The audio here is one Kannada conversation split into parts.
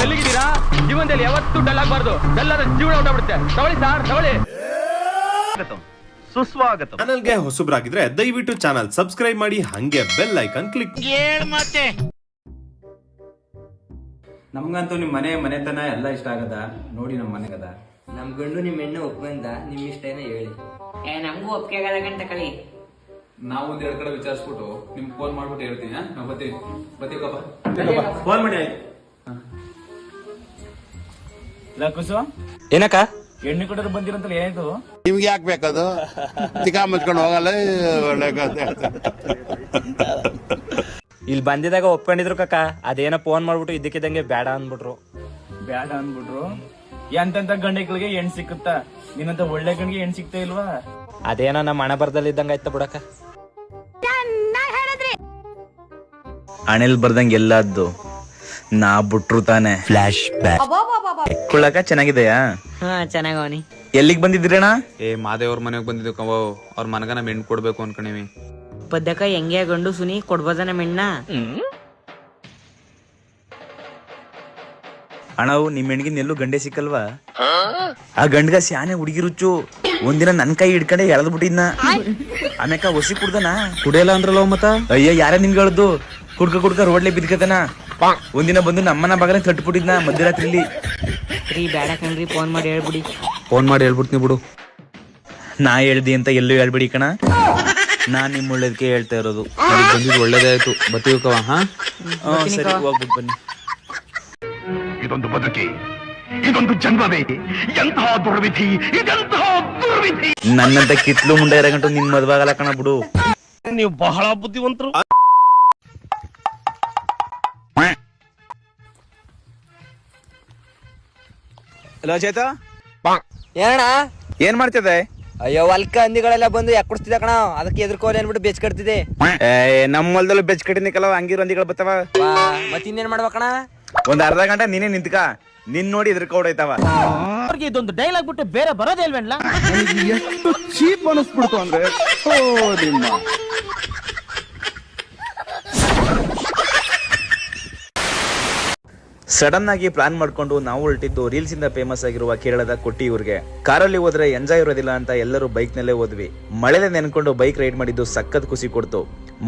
ಡಲ್ಲಿಗಿದ್ದೀರಾ ಜೀವನದಲ್ಲಿ ಯಾವತ್ತೂ ಡಲ್ ಆಗ್ಬಾರ್ದು. ಡಲ್ ಆದ್ರೆ ಜೀವನ ಹೊಟ್ಟಬಿಡುತ್ತೆ ತಗೊಳ್ಳಿ ಸರ್ ತಗೊಳ್ಳಿ ಸುಸ್ವಾಗತ. ಚಾನಲ್ಗೆ ಹೊಸಬ್ರಾಗಿದ್ರೆ ದಯವಿಟ್ಟು ಚಾನಲ್ ಸಬ್ಸ್ಕ್ರೈಬ್ ಮಾಡಿ ಹಂಗೆ ಬೆಲ್ ಐಕನ್ ಕ್ಲಿಕ್ ಮತ್ತೆ ನಮ್ಗಂತೂ ನಿಮ್ಮ ಮನೆ ಮನೆತನ ಎಲ್ಲ ಇಷ್ಟ ಆಗದ? ನೋಡಿ ನಮ್ಮ ಮನೆಗದ ನಮ್ ಗಂಡು ನಿಮ್ ಹೆಣ್ಣು ಒಪ್ಕೊಂಡ ನಿಮ್ ಇಷ್ಟ ಏನೋ ಹೇಳಿ. ಏ ನಮಗೂ ಒಪ್ಪಿಗೆ ಆಗಲ್ಲ ಗಂಟ ಕಳಿ. ನಾವು ಒಂದ್ ಎರಡ್ ಕಡೆ ವಿಚಾರಿಸ್ಬಿಟ್ಟು ನಿಮ್ಗೆ ಫೋನ್ ಮಾಡ್ಬಿಟ್ಟು ಹೇಳ್ತೀನಿ ನಾವು ನಾವ್ ಬರ್ತೀವಿ ಬರ್ತೀವಪ್ಪ ಫೋನ್ ಮಾಡಿ ಆಯ್ತು. ಇಲ್ಲ ಕುಸು ಏನಕ್ಕ? ಎಣ್ಣೆ ಕೊಟ್ಟರು ಬಂದಿರಂತಲ್ಲ ಏನಾಯ್ತು? ನಿಮ್ಗೆ ಯಾಕೆ ಬೇಕದು? ತಿಕಾ ಮುಚ್ಕೊಂಡು ಹೋಗಲ್ಲ ಒಳ್ಳೆ ಕಥೆ. ಇಲ್ಲಿ ಬಂದಿದಾಗ ಒಪ್ಕೊಂಡಿದ್ರು ಕಕ್ಕ. ಅದೇನೋ ಫೋನ್ ಮಾಡ್ಬಿಟ್ಟು ಇದ್ದಕ್ಕಿದ್ದಂಗೆ ಬೇಡ ಅಂದ್ಬಿಟ್ರು. ಬೇಡ ಅನ್ಬಿಟ್ರು ಎಂತೆಂತ ಗಂಡೆಗಳಿಗೆ ಹೆಣ್ ಸಿಕ್ಕುತ್ತಾ? ನಿನ್ನಂತ ಒಳ್ಳೆ ಗಂಡಿಗೆ ಹೆಣ್ ಸಿಗ್ತಾ ಇಲ್ವಾ? ಅದೇನೋ ನಮ್ಮ ಹಣ ಬರ್ದಲ್ಲಿ ಇದ್ದಂಗ ಆಯ್ತ ಬಿಡಕ್ಕ ಅಣಿಲ್ ಬರ್ದಂಗೆ ಎಲ್ಲದ್ದು. ನಾ ಬಿಟ್ರು ತಾನೆ. ಫ್ಲಾಶ್ ಬ್ಯಾಕ್ ಕುಳ್ಳಕ ಚೆನ್ನಾಗಿದೆಯಾ? ಹಾ ಚೆನ್ನಾಗವನಿ ಎಲ್ಲಿಗ್ ಬಂದಿದ್ರಣ್ಣ ಏ ಮಾದೇವ್ರ ಮನೆಗೆ ಬಂದಿದ್ದು ಕವ ಅವ್ರ ಮನಗ ನಮ್ ಹೆಣ್ಣು ಕೊಡ್ಬೇಕು ಅನ್ಕೊಂಡಿವಿ ಪದ್ಯಕ ಹೆಂಗೆ ಗಂಡು ಸುನಿ ಕೊಡ್ಬೋದನ ಮೆಣ್ಣ? ಅಣ್ಣವು ನಿಮ್ ಹೆಣ್ಗಿನ ಎಲ್ಲೂ ಗಂಡೆ ಸಿಕ್ಕಲ್ವಾ? ಆ ಗಂಡ್ಗ ಸ್ಯಾನೆ ಹುಡುಗಿ ರುಚು. ಒಂದಿನ ನನ್ ಕೈ ಹಿಡ್ಕೊಂಡೆ ಎಳ್ದ್ ಬಿಟ್ಟಿದ್ನ. ಆಮ್ಯಾಕ ಒಸಿ ಕುಡ್ದನಾ? ಕುಡಿಯಲ್ಲ ಅಂದ್ರಲ್ಲ ಮತ್ತ? ಅಯ್ಯ ಯಾರ ನಿಮ್ಗೆ ಹೇಳ್ದು ಕುಡ್ಕ ಕುಡ್ಕ ರೋಡ್ಲೆ ಬಿದ್ಕತನ. ಒಂದಿನ ಬಂದು ನಮ್ಮನ ಬಾಗಲೇ ತಟ್ಬಿಟ್ಟಿದ್ನ ಮಧ್ಯರಾತ್ರಿಲಿ. ರೀ ಬೇಡ ಕಣ್ರಿ ಫೋನ್ ಮಾಡಿ ಹೇಳ್ಬಿಡಿ. ಫೋನ್ ಮಾಡಿ ಹೇಳ್ಬಿಡ್ತೀನಿ ಬಿಡು. ನಾ ಹೇಳ್ದಿ ಅಂತ ಎಲ್ಲೂ ಹೇಳ್ಬಿಡಿ ಕಣ. ನಾ ನಿಮ್ ಒಳ್ಳೇದಕ್ಕೆ ಹೇಳ್ತಾ ಇರೋದು. ಬಂದಿದ್ದು ಒಳ್ಳೇದೇ ಆಯ್ತು. ಬರ್ತೀವಿ ಕವ ಹಾ? ಹ್ಮ್, ಸರಿ ಹೋಗ್ಬಿಟ್ಟು ಬನ್ನಿ. ಇದೊಂದು ಬದುಕಿ ಇದೊಂದು ಜನ್ಮವೇ ಎಂತಹ ದುರ್ವಿಧಿ ಇದೆಂತಹ ದುರ್ವಿಧಿ. ನನ್ನಂತ ಕಿತ್ಲು ಮುಂಡೆ ಇರಗಂಟು ನಿನ್ ಮದ್ವಾಗಲ್ಲ ಕಣ ಬಿಡು. ನೀವು ಬಹಳ ಬುದ್ಧಿವಂತರು. ಹಲೋ ಚೇತ? ಏನಣ್ಣ? ಏನ್ ಮಾಡ್ತಿದ್ದೆ? ಅಯ್ಯೋ ಅಲ್ಕ ಹಂದಿಗಳೆಲ್ಲ ಬಂದು ಯಾಕೆ ಕೊಡ್ತಿದ್ದ ಕಣ? ಅದಕ್ಕೆ ಎದ್ರಕೋಲಿ ಅನ್ಬಿಟ್ಟು ಬೆಚ್ ಕಟ್ತಿದೆ ಏ ನಮ್ಮ ಹೊಲದಲ್ಲೂ ಬೆಚ್ ಕಟ್ಟಿನಿಕಲ್ಲ ಹಂಗಿರೋ ಹಂದಿಗಳು ಬರ್ತಾವ ಮತ್ ಇನ್ನೇನ್ ಮಾಡ್ಬೇಕಣ ಒಂದ್ ಅರ್ಧ ಗಂಟೆ ನೀನೇ ನಿಂತ್ಕ. ನಿನ್ ನೋಡಿ ಇದ್ರ ಹೊಡೈತಾವ ಅವ್ರಿಗೆ ಇದೊಂದು ಡೈಲಾಗ್ ಬಿಟ್ಟು ಬೇರೆ ಬರೋದೇ ಇಲ್ವೇನ್ಲ? ಎಷ್ಟು ಚೀಪ್ ಅನಿಸ್ಬಿಡ್ತು ಅಂದ್ರೆ ಓ ನಿಮ್ಮ ಸಡನ್ ಆಗಿ ಪ್ಲಾನ್ ಮಾಡ್ಕೊಂಡು ನಾವು ಹೊರಟಿದ್ದು ರೀಲ್ಸ್ ಇಂದ ಫೇಮಸ್ ಆಗಿರುವ ಕೇರಳದ ಕೊಟ್ಟಿಯೂರ್ಗೆ ಕಾರಲ್ಲಿ ಹೋದ್ರೆ ಎಂಜಾಯ್ ಇರೋದಿಲ್ಲ ಅಂತ ಎಲ್ಲರೂ ಬೈಕ್ ನಲ್ಲೇ ಹೋದ್ವಿ. ಮಳೆಲೆ ನೆನ್ಕೊಂಡು ಬೈಕ್ ರೈಡ್ ಮಾಡಿದ್ದು ಸಖತ್ ಖುಷಿ ಕೊಡ್ತು.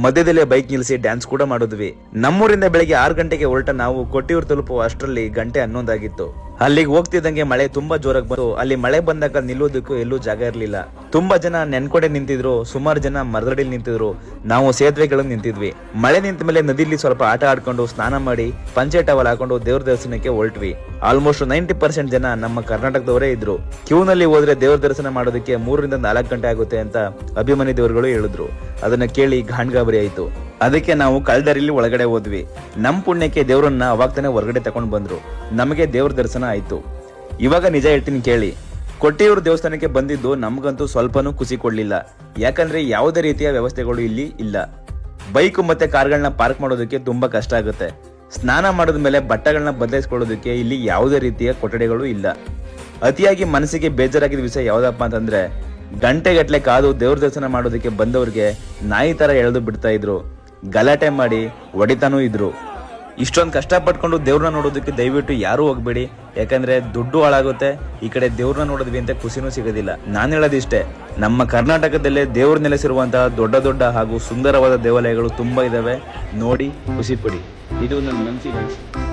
ಮಧ್ಯದಲ್ಲೇ ಬೈಕ್ ನಿಲ್ಲಿಸಿ ಡ್ಯಾನ್ಸ್ ಕೂಡ ಮಾಡಿದ್ವಿ. ನಮ್ಮೂರಿಂದ ಬೆಳಿಗ್ಗೆ ಆರು ಗಂಟೆಗೆ ಹೊರಟ ನಾವು ಕೊಟ್ಟಿಯೂರ್ ತಲುಪುವ ಅಷ್ಟರಲ್ಲಿ ಗಂಟೆ ಹನ್ನೊಂದಾಗಿತ್ತು. ಅಲ್ಲಿಗೆ ಹೋಗ್ತಿದ್ದಂಗೆ ಮಳೆ ತುಂಬಾ ಜೋರಾಗಿ ಬಂತು. ಅಲ್ಲಿ ಮಳೆ ಬಂದಾಗ ನಿಲ್ಲೋದಕ್ಕೂ ಎಲ್ಲೂ ಜಾಗ ಇರಲಿಲ್ಲ. ತುಂಬಾ ಜನ ನೆನ್ಕೊಡೆ ನಿಂತಿದ್ರು. ಸುಮಾರು ಜನ ಮರದಡಿ ನಿಂತಿದ್ರು. ನಾವು ಸೇತುವೆಗಳು ನಿಂತಿದ್ವಿ. ಮಳೆ ನಿಂತ ಮೇಲೆ ನದಿಲಿ ಸ್ವಲ್ಪ ಆಟ ಆಡ್ಕೊಂಡು ಸ್ನಾನ ಮಾಡಿ ಪಂಚೆ ಟವಲ್ ಹಾಕೊಂಡು ದೇವ್ರ ದರ್ಶನಕ್ಕೆ ಹೊರಟ್ವಿ. ಆಲ್ಮೋಸ್ಟ್ ನೈಂಟಿ ಪರ್ಸೆಂಟ್ ಜನ ನಮ್ಮ ಕರ್ನಾಟಕದವರೇ ಇದ್ರು. ಕ್ಯೂನಲ್ಲಿ ಹೋದ್ರೆ ದೇವ್ರ ದರ್ಶನ ಮಾಡೋದಕ್ಕೆ ಮೂರರಿಂದ ನಾಲ್ಕು ಗಂಟೆ ಆಗುತ್ತೆ ಅಂತ ಅಭಿಮಾನಿ ದೇವರುಗಳು ಹೇಳಿದ್ರು. ಅದನ್ನ ಕೇಳಿ ಗಾಂಡ್ಗಾಬರಿ ಆಯ್ತು. ಅದಕ್ಕೆ ನಾವು ಕಳ್ದರಿಲಿ ಒಳಗಡೆ ಹೋದ್ವಿ. ನಮ್ಮ ಪುಣ್ಯಕ್ಕೆ ದೇವರನ್ನ ಅವಾಗ ತಾನೇ ಹೊರಗಡೆ ತಗೊಂಡ್ ಬಂದ್ರು. ನಮಗೆ ದೇವ್ರ ದರ್ಶನ ಆಯ್ತು. ಇವಾಗ ನಿಜ ಹೇಳ್ತೀನಿ ಕೇಳಿ. ಕೊಟ್ಟಿಯೂರು ದೇವಸ್ಥಾನಕ್ಕೆ ಬಂದಿದ್ದು ನಮಗಂತೂ ಸ್ವಲ್ಪನೂ ಖುಷಿ ಕೊಡ್ಲಿಲ್ಲ. ಯಾಕಂದ್ರೆ ಯಾವುದೇ ರೀತಿಯ ವ್ಯವಸ್ಥೆಗಳು ಇಲ್ಲಿ ಇಲ್ಲ. ಬೈಕ್ ಮತ್ತೆ ಕಾರ್ಗಳನ್ನ ಪಾರ್ಕ್ ಮಾಡೋದಕ್ಕೆ ತುಂಬಾ ಕಷ್ಟ ಆಗುತ್ತೆ. ಸ್ನಾನ ಮಾಡಿದ ಮೇಲೆ ಬಟ್ಟೆಗಳನ್ನ ಬದಲಾಯಿಸ್ಕೊಳ್ಳೋದಕ್ಕೆ ಇಲ್ಲಿ ಯಾವುದೇ ರೀತಿಯ ಕೊಠಡಿಗಳು ಇಲ್ಲ. ಅತಿಯಾಗಿ ಮನಸ್ಸಿಗೆ ಬೇಜಾರಾಗಿದ್ದ ವಿಷಯ ಯಾವ್ದಪ್ಪ ಅಂತಂದ್ರೆ ಗಂಟೆಗಟ್ಟಲೆ ಕಾದು ದೇವ್ರ ದರ್ಶನ ಮಾಡೋದಕ್ಕೆ ಬಂದವ್ರಿಗೆ ನಾಯಿ ತರ ಎಳೆದು ಬಿಡ್ತಾ ಇದ್ರು. ಗಲಾಟೆ ಮಾಡಿ ಹೊಡಿತಾನೂ ಇದ್ರು. ಇಷ್ಟೊಂದು ಕಷ್ಟಪಟ್ಕೊಂಡು ದೇವ್ರನ್ನ ನೋಡೋದಕ್ಕೆ ದಯವಿಟ್ಟು ಯಾರೂ ಹೋಗ್ಬೇಡಿ. ಯಾಕಂದ್ರೆ ದುಡ್ಡು ಹಾಳಾಗುತ್ತೆ. ಈ ಕಡೆ ದೇವ್ರನ್ನ ನೋಡಿದ್ವಿ ಅಂತ ಖುಷಿನೂ ಸಿಗೋದಿಲ್ಲ. ನಾನು ಹೇಳೋದಿಷ್ಟೇ ನಮ್ಮ ಕರ್ನಾಟಕದಲ್ಲೇ ದೇವ್ರ ನೆಲೆಸಿರುವಂತಹ ದೊಡ್ಡ ದೊಡ್ಡ ಹಾಗೂ ಸುಂದರವಾದ ದೇವಾಲಯಗಳು ತುಂಬಾ ಇದಾವೆ. ನೋಡಿ, ಖುಷಿ ಪಡಿ. ಇದು ನನ್ನ ಮನಸ್ಸಿಗೆ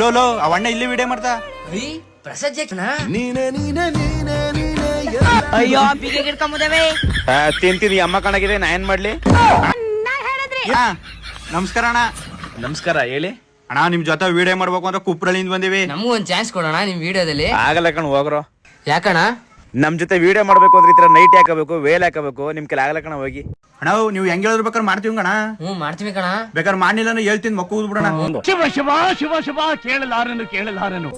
ಲೋ ಲೋ ಅವಣ್ಣ ಇಲ್ಲಿ ವಿಡಿಯೋ ಮಾಡ್ತಾ. ನೀನೆ ನೀನೆ ನೀನೆ ನೀನೆ ಅಯ್ಯೋ ಬಿಗೆ ಗಿಡ್ಕೊಂಬುದವೆ ತಿಂತೀನಿ ಅಮ್ಮ ಕಣಗಿದೆ ನಾ ಏನ್ ಮಾಡ್ಲಿ? ನಮಸ್ಕಾರ ಅಣ್ಣ. ನಮಸ್ಕಾರ ಹೇಳಿ. ಅಣ್ಣ ನಿಮ್ ಜೊತೆ ವಿಡಿಯೋ ಮಾಡ್ಬೇಕು ಅಂತ ಕುಪ್ರಳಿಂದ ಬಂದಿವಿ. ನಮಗೂ ಒಂದ್ ಚಾನ್ಸ್ ಕೊಡೋಣ ನಿಮ್ ವಿಡಿಯೋದಲ್ಲಿ ಆಗಲ್ಲ ಕಣ್ ಹೋಗ್ರೋ. ಯಾಕಣ ನಮ್ ಜೊತೆ ವಿಡಿಯೋ ಮಾಡ್ಬೇಕು ಅಂದ್ರೆ ಈ ತರ ನೈಟ್ ಹಾಕಬೇಕು ವೇಲ್ ಹಾಕಬೇಕು ನಿಮ್ ಕೆಲ ಆಗಲ್ಲ ಕಣ ಹೋಗಿ. ಅಣ್ಣ ನೀವು ಹೆಂಗ್ ಹೇಳಿದ್ರು ಬೇಕಾದ್ರೆ ಮಾಡ್ತೀವಿ ಕಣ. ಹ್ಞೂ ಮಾಡ್ತೀವಿ ಕಣ. ಬೇಕಾದ್ರೆ ಮಾಡಿಲ್ಲ ಅಂದ್ರೆ ಹೇಳ್ತೀನಿ ಮಕ್ಕ ಬಿಡೋಣ ಶಿವ ಶಿವ ಶಿವ ಶಿವ ಕೇಳಲಾರನು ಕೇಳಲಾರನು.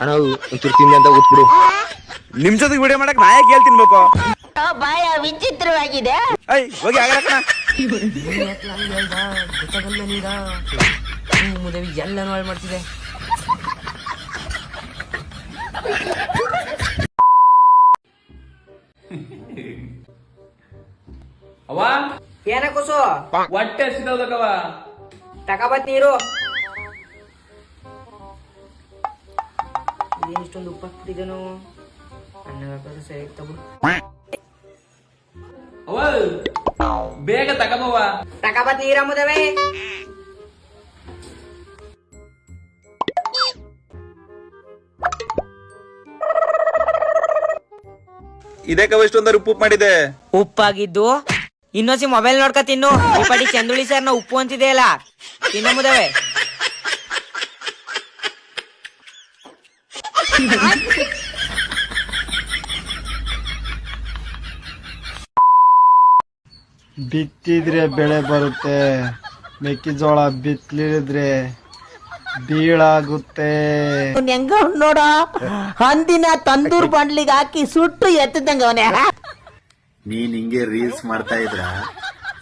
ಅಣ್ಣ ಒಂಚೂರು ತಿಂದೆ ಅಂತ ಗೊತ್ಬಿಡು ನಿಮ್ ಜೊತೆಗೆ ವಿಡಿಯೋ ಮಾಡಕ್ ನಾ ಯಾಕೆ ಹೇಳ್ತೀನಿ ತಿನ್ಬೇಕು ಬಾಯ ವಿಚಿತ್ರವಾಗಿದೆ. ಐ ಹೋಗಿ ಮುದವಿ ಎಲ್ಲ ಹಾಳು ಮಾಡ್ತಿದೆ ಅವ ಏನ ಕೂಸು? ಹೊಟ್ಟೆ ಹಸಿದವ್ದಕ್ಕವ ತಕಬತ್ ನೀರು. ಇಷ್ಟೊಂದು ಉಪ್ಪು ಹಾಕ್ಬಿಟ್ಟಿದ್ದೇನು ಅನ್ನ ಸರಿ ತಗೋ. ಬೇಗ ತಗಬವ ತಕಬತ್ ನೀರ ಮುದವೆ. ಕವ ಇಷ್ಟೊಂದರ ಉಪ್ಪು ಮಾಡಿದೆ. ಉಪ್ಪಾಗಿದ್ದು? ಇನ್ನೊಂದ್ಸಿ ಮೊಬೈಲ್ ನೋಡ್ಕ ತಿನ್ನು. ಈ ಪಡಿ ಚಂದುಳಿ ಸರ್ನ ಉಪ್ಪು ಅಂತಿದೆ ಅಲ್ಲ ತಿನ್ನ ಮುದವೆ ಬಿತ್ತಿದ್ರೆ ಬೆಳೆ ಬರುತ್ತೆ. ಮೆಕ್ಕೆಜೋಳ ಬಿತ್ತಲಿದ್ರೆ ಬೀಳಾಗುತ್ತೆ. ಹೆಂಗ ನೋಡ. ಹಂದಿನ ತಂದೂರ್ ಬಂಡ್ಲಿಗೆ ಹಾಕಿ ಸುಟ್ಟು ಎತ್ತಿದಂಗ ಅವನೇ. ನೀನ್ ಹಿಂಗೆ ರೀಲ್ಸ್ ಮಾಡ್ತಾ ಇದ್ರ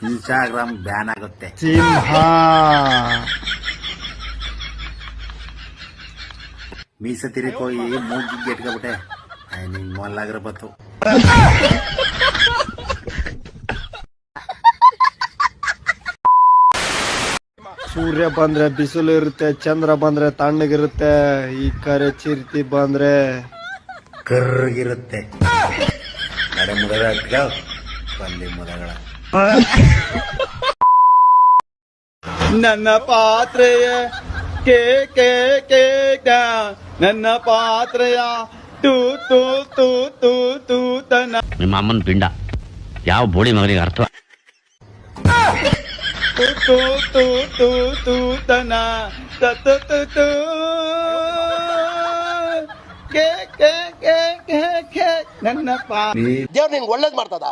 ಇನ್ಸ್ಟಾಗ್ರಾಮ್ ಬ್ಯಾನ್ ಆಗುತ್ತೆ. ಸಿಂಹ ಮೀಸ ಕೋಯಿ ಮೂಗಿಗೆ ಗೆಟ್ಕೊಬಿಟ್ಟೆ ನಿನ್ ಮೊಲ್ಲಾಗ್ರ ಬತ್ತು. ಸೂರ್ಯ ಬಂದ್ರೆ ಬಿಸಿಲು ಇರುತ್ತೆ ಚಂದ್ರ ಬಂದ್ರೆ ತಣ್ಣಗಿರುತ್ತೆ ಈ ಕರೆ ಚಿರ್ತಿ ಬಂದ್ರೆ ಕರ್ರಗಿರುತ್ತೆ ನನ್ನ ಪಾತ್ರೆಯ ಕೇ ಕೇ ಕೆ ಕ. ನನ್ನ ಪಾತ್ರೆಯ ತೂ ತೂ ತೂ ತೂ ತೂ ತನ ನಿಮ್ಮ ಅಮ್ಮನ ಪಿಂಡ ಯಾವ ಬೋಡಿ ಮಗನಿಗೆ ಅರ್ಥ ತೂ tu tu ತೂ ತೂ ತನ ta ತು ಕೆ ಕೆ ಕೆ ಕೆ ಕೆ ಕೇ ಕೇ. ನನ್ನ ಪಾ ದೇವ್ರ ನಿಂಗೆ ಒಳ್ಳೇದ್ ಮಾಡ್ತದ?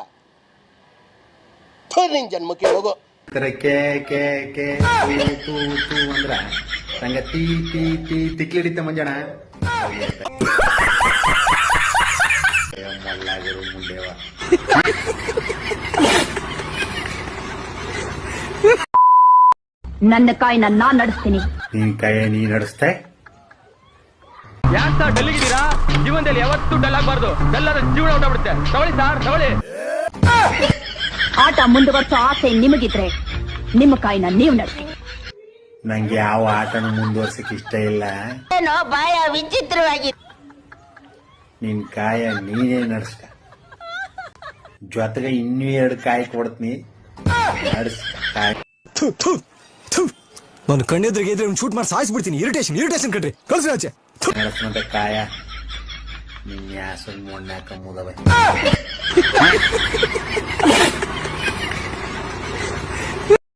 ನಿನ್ ಜನ್ಮಕ್ಕೆ ಹೋಗು. ಕೇ ಕೆ ಕೆ ತೂ ತೂ ತೂ ಅಂದ್ರ ನಂಗ ತೀ ತೀ ತೀ ತಿಕ್ಲಿಡಿತ ಮಂಜಣ ಮಲ್ಲಾಗಿರು ಮುಂಡೆವ. ನನ್ನ ಕಾಯಿನ ನನ್ನ ನಡೆಸ್ತೀನಿ. ನಿನ್ ಕೈ ನೀ ನಡೆಸ್ತೆ ಯಾಕೆ ಸರ್ ಡಲ್ಲಿಗಿದ್ದೀರಾ? ಜೀವನದಲ್ಲಿ ಯಾವತ್ತೂ ಡಲ್ ಆಗಬಾರ್ದು. ಡಲ್ ಆದ್ರೆ ಜೀವನ ಹೊಟ್ಟಬಿಡುತ್ತೆ ತಗೊಳ್ಳಿ ಸರ್ ತಗೊಳ್ಳಿ ಆಟ ಮುಂದುವರ್ಸೋ ಆಸೆ ನಿಮಗಿದ್ರೆ ನಿಮ್ಮ ಕಾಯಿನ ನೀವು ನಡೆಸಿ. ನಂಗೆ ಯಾವ ಆಟನು ಮುಂದುವರ್ಸಕ್ ಇಷ್ಟ ಇಲ್ಲ. ಏನೋ ಬಾಯ ವಿಚಿತ್ರವಾಗಿ. ನಿನ್ ಕಾಯ ನೀನೇ ನಡೆಸ್ತ ಜೊತೆಗೆ ಇನ್ನೂ ಎರಡು ಕಾಯಿ ಕೊಡ್ತೀನಿ. ಕಾಯಿ ನಾನು ಕಣ್ಣೆದ್ರಿಗೆ ಇದ್ರೆ ಶೂಟ್ ಮಾಡಿ ಸಾಯಿಸ್ಬಿಡ್ತೀನಿ ಇರಿಟೇಷನ್ ಇರಿಟೇಷನ್ ಕಣ್ರಿ. ಕಳ್ಸಿ ಆಚೆ. ಕಾಯ ನಿನ್ ಯಾಸನ್ ಮೊಣ್ಣಾಕ ಮುದವೆ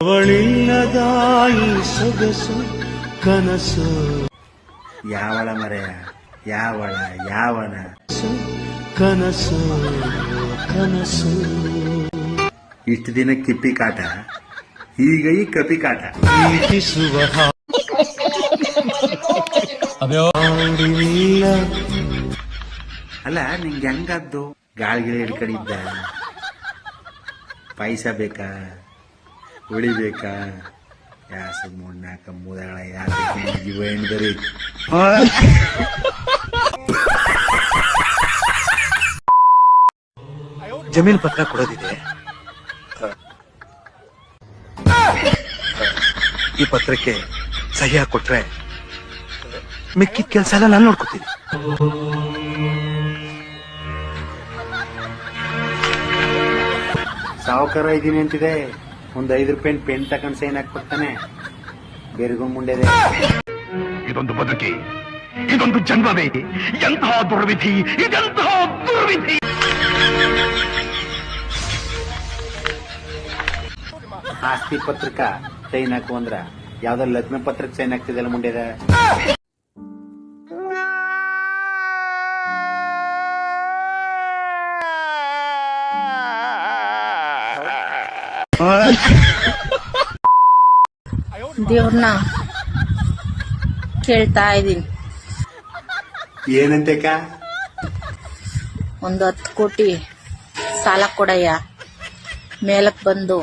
ಅವಳಿಲ್ಲದ ಈ ಸೊಗಸು ಕನಸು ಯಾವಳ ಮರೆಯ ಯಾವಳ ಯಾವನ? ಕನಸು ಕನಸು. ಇಷ್ಟು ದಿನ ಕಿಪ್ಪಿ ಕಾಟ? ಈಗ ಈ ಕಪಿ ಕಾಟ. ಅಲ್ಲ ನಿಂಗೆ ಹೆಂಗದ್ದು ಗಾಳಿಗಿಳಿ ಹಿಡ್ಕೊಂಡಿದ್ದ ಪೈಸಾ ಬೇಕಾ? ಉಳಿಬೇಕಾ ಯಾಸ ಮೊಣ್ಣಾಕ ಮುದಗಳ ಜೀವ ಹೆಣ್ದರಿ ಜಮೀನು ಪತ್ರ ಕೊಡೋದಿದೆ. ಈ ಪತ್ರಕ್ಕೆ ಸಹಿ ಹಾಕೊಟ್ರೆ ಮಿಕ್ಕಿದ ಕೆಲಸ ಎಲ್ಲ ನಾನು ನೋಡ್ಕೋತೀನಿ. ಸಾವುಕಾರ ಇದ್ದೀನಿ ಅಂತಿದೆ. ಒಂದ್ ಐದು ರೂಪಾಯಿ ಪೆನ್ ತಕೊಂಡ್ ಸೈನ್ ಹಾಕ್ಬಿಡ್ತಾನೆ ಬೇರೆಗೂ ಮುಂಡೆದೆ. ಇದೊಂದು ಬದುಕಿ ಇದೊಂದು ಜನ್ಮವೇ ಎಂತಹ ದುರ್ವಿಧಿ ಇದೆಂತಹ ದುರ್ವಿಧಿ? ಆಸ್ತಿ ಪತ್ರಕ್ಕ ಸೈನ್ ಹಾಕು ಅಂದ್ರ ಯಾವ್ದೋ ಲಗ್ನ ಪತ್ರಕ್ಕೆ ಸೈನ್ ಹಾಕ್ತಿದಲ್ಲ ಮುಂಡೆದ? ದೇವ್ರನ್ನ ಕೇಳ್ತಾ ಇದೀನಿ ಏನಂತೆಕ ಒಂದು ಹತ್ತು ಕೋಟಿ ಸಾಲ ಕೊಡಯ್ಯ. ಮೇಲಕ್ ಬಂದು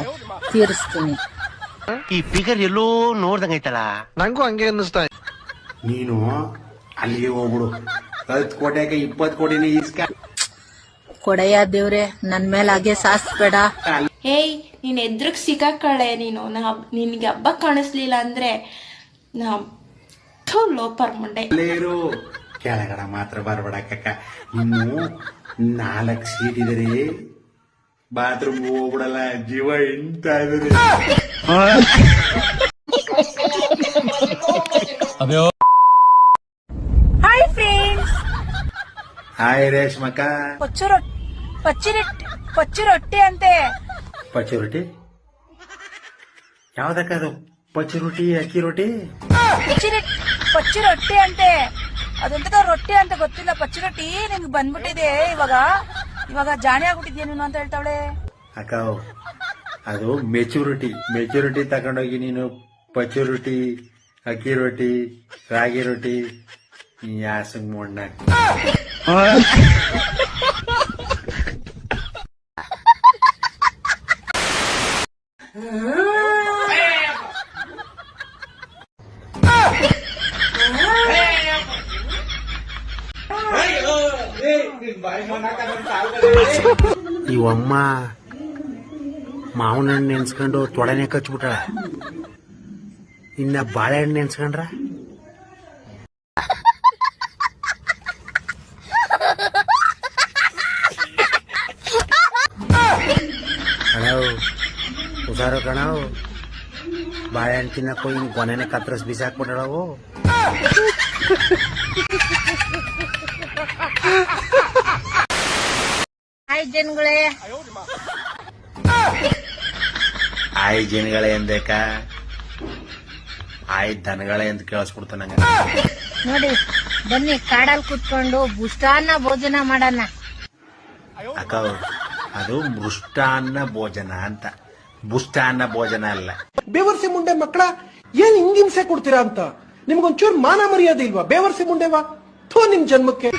ತೀರಿಸ್ತೀನಿ. ಈ ಫಿಗರ್ ಎಲ್ಲೋ ನೋಡ್ದಂಗೈತಲ್ಲ ನಂಗೂ ಹಂಗೆ ಅನ್ನಿಸ್ತಾ ನೀನು ಅಲ್ಲಿಗೆ ಹೋಗ್ಬಿಡು. ಹತ್ತು ಕೋಟಿಯಾಗ ಇಪ್ಪತ್ತು ಕೋಟಿ ಇಸ್ಕ ಕೊಡಯ್ಯ ದೇವ್ರೆ ನನ್ ಮೇಲೆ ಹಾಗೆ ಸಾಸ್ಬೇಡ ಹೇಯ್ ನೀನ್ ಎದ್ರಗ್ ಸಿಕ್ಕಾಕಳೆ ನೀನು. ನಾ ನಿನ್ಗೆ ಹಬ್ಬ ಕಾಣಿಸ್ಲಿಲ್ಲ ಅಂದ್ರೆ ನಾ ಥು, ಲೋಪರ್ ಮುಂಡೆ. ಕೆಳಗಡ ಮಾತ್ರ ಬರಬೇಡ ಕಕ್ಕ ಇನ್ನು ನಾಲ್ಕು ಸೀಟ್ ಇದರೆ ಬಾತ್ರೂಮ್ ಹೋಗ್ಬಿಡಲ್ಲ ಜೀವ ಎಂತ ಇದ್ರಿ ಹಾಯ್ ಫ್ರೆಂಡ್ಸ್ ಹಾಯ್ ರೇಷ್ಮಕ್ಕ ಪಚ್ಚು ರೊಟ್ಟಿ ಪಚ್ಚಿ ರೊಟ್ಟಿ ಪಚ್ಚಿ ರೊಟ್ಟಿ ಅಂತೆ ಪಚ್ಚಿ ರೊಟ್ಟಿ ಯಾವ್ದಕ್ಕದು ಪಚ್ಚಿ ರೊಟ್ಟಿ ಅಕ್ಕಿ ರೊಟ್ಟಿ ಪಚ್ಚಿ ರೊಟ್ಟಿ ಪಚ್ಚಿ ರೊಟ್ಟಿ ಅಂತೆ ಅದೆಂತದ ರೊಟ್ಟಿ ಅಂತ ಗೊತ್ತಿಲ್ಲ ಪಚ್ಚಿ ರೊಟ್ಟಿ ನಿಮ್ಗೆ ಬಂದ್ಬಿಟ್ಟಿದೆ ಇವಾಗ ಇವಾಗ ಜಾಣೆ ಆಗ್ಬಿಟ್ಟಿದ್ಯಾ ನೀನು ಅಂತ ಹೇಳ್ತಾವಳೆ? ಅಕ್ಕ ಅದು ಮೆಚುರಿಟಿ ಮೆಚುರಿಟಿ ತಗೊಂಡೋಗಿ ನೀನು ಪಚ್ಚಿ ರೊಟ್ಟಿ ಅಕ್ಕಿ ರೊಟ್ಟಿ ರಾಗಿ ರೊಟ್ಟಿ ಯಾಸಂಗ್ ಮೊಣ್ಣ ಇವಮ್ಮ ಮಾವಿನ ಹಣ್ಣು ನೆನ್ಸ್ಕೊಂಡು ತೊಡನೆ ಕಚ್ಬಿಟ್ಟಾಳ. ಇನ್ನ ಬಾಳೆಹಣ್ಣು ನೆನ್ಸ್ಕೊಂಡ್ರ? ಕಣವು ಹುಷಾರು ಕಣವು ಬಾಳೆಹಣ್ಣು ತಿನ್ನಕ್ಕೋ ಹಿಂಗ್ ಕೊನೆನೆ ಕತ್ರಸ್ ಬಿಸಾಕ್ಬಿಟ್ಟಾಳವು. ಹಾಯ್ ಜನಗಳೇ ಆಯ್ ಜನಗಳೇ ಎಂದೇಕ ಆಯ್ ದನಗಳೇ ಅಂತ ಕೇಳಿಸ್ಕೊಡ್ತಾನ ನಂಗೆ. ನೋಡಿ ಬನ್ನಿ ಕಾಡಲ್ಲಿ ಕುತ್ಕೊಂಡು ಬುಷ್ಟಾನ್ನ ಭೋಜನ ಮಾಡಣ. ಅಕ್ಕ ಅದು ಮೃಷ್ಟಾನ್ನ ಭೋಜನ ಅಂತ. ಬುಷ್ಟಾನ್ನ ಭೋಜನ ಅಲ್ಲ. ಬೇವರ್ಸಿ ಮುಂಡೆ ಮಕ್ಕಳ ಏನ್ ಹಿಂಗ್ ಹಿಂಸೆ ಕೊಡ್ತೀರಾ ಅಂತ? ನಿಮ್ಗೊಂಚೂರ್ ಮಾನ ಮರ್ಯಾದೆ ಇಲ್ವಾ ಬೇವರ್ಸಿ ಮುಂಡೆವಾ? ಥೋ ನಿಮ್ ಜನ್ಮಕ್ಕೆ.